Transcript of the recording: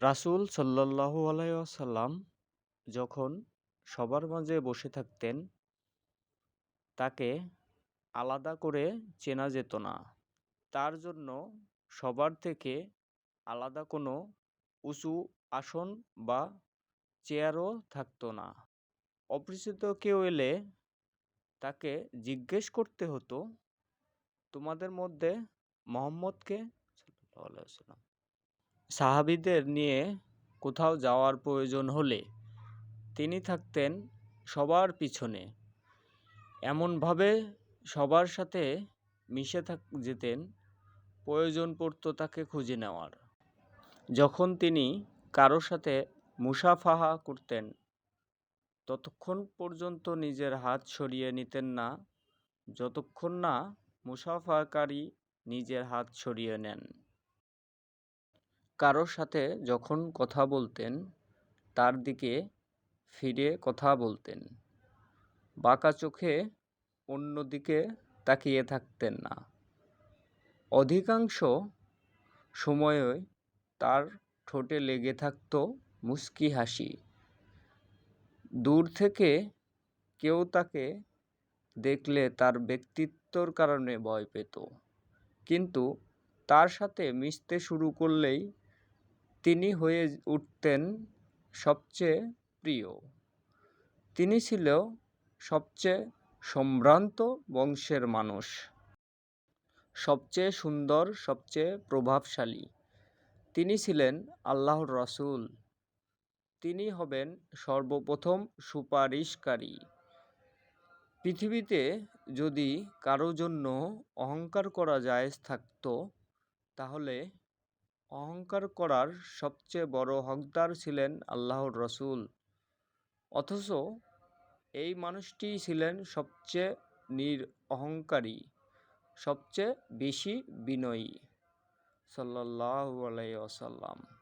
রাসূল সাল্লাল্লাহু আলাইহি ওয়াসাল্লাম যখন সবার মাঝে বসে থাকতেন, তাকে আলাদা করে চেনা যেত না। তার জন্য সবার থেকে আলাদা কোনো উঁচু আসন বা চেয়ারও থাকত না। অপরিচিত কেউ এলে তাকে জিজ্ঞেস করতে হতো, তোমাদের মধ্যে মুহাম্মদ কে? সাহাবীদের নিয়ে কোথাও যাওয়ার প্রয়োজন হলে তিনি থাকতেন সবার পিছনে। এমনভাবে সবার সাথে মিশে থাক যেতেন, প্রয়োজন পড়ত তাকে খুঁজে নেওয়ার। যখন তিনি কারও সাথে মুসাফাহা করতেন, ততক্ষণ পর্যন্ত নিজের হাত সরিয়ে নিতেন না যতক্ষণ না মুসাফাকারী নিজের হাত সরিয়ে নেন। কারও সাথে যখন কথা বলতেন, তার দিকে ফিরে কথা বলতেন। বাঁকা চোখে অন্য দিকে তাকিয়ে থাকতেন না। অধিকাংশ সময়ই তার ঠোঁটে লেগে থাকত মুস্কি হাসি। দূর থেকে কেউ তাকে দেখলে তার ব্যক্তিত্বর কারণে ভয় পেত, কিন্তু তার সাথে মিশতে শুরু করলেই তিনি হয়ে উঠতেন সবচেয়ে প্রিয়। তিনি ছিল সবচেয়ে সম্ভ্রান্ত বংশের মানুষ। সবচেয়ে সুন্দর, সবচেয়ে প্রভাবশালী। তিনি ছিলেন আল্লাহর রাসূল। তিনি হবেন সর্বপ্রথম সুপারিশকারী। পৃথিবীতে যদি কারও জন্য অহংকার করা জায়েজ থাকত, তাহলে অহংকার করার সবচেয়ে বড় হকদার ছিলেন আল্লাহর রসুল অথচ এই মানুষটি ছিলেন সবচেয়ে নিরঅহংকারী সবচেয়ে বেশি বিনয়ী। সাল্লাল্লাহু আলাইহি ওয়াসাল্লাম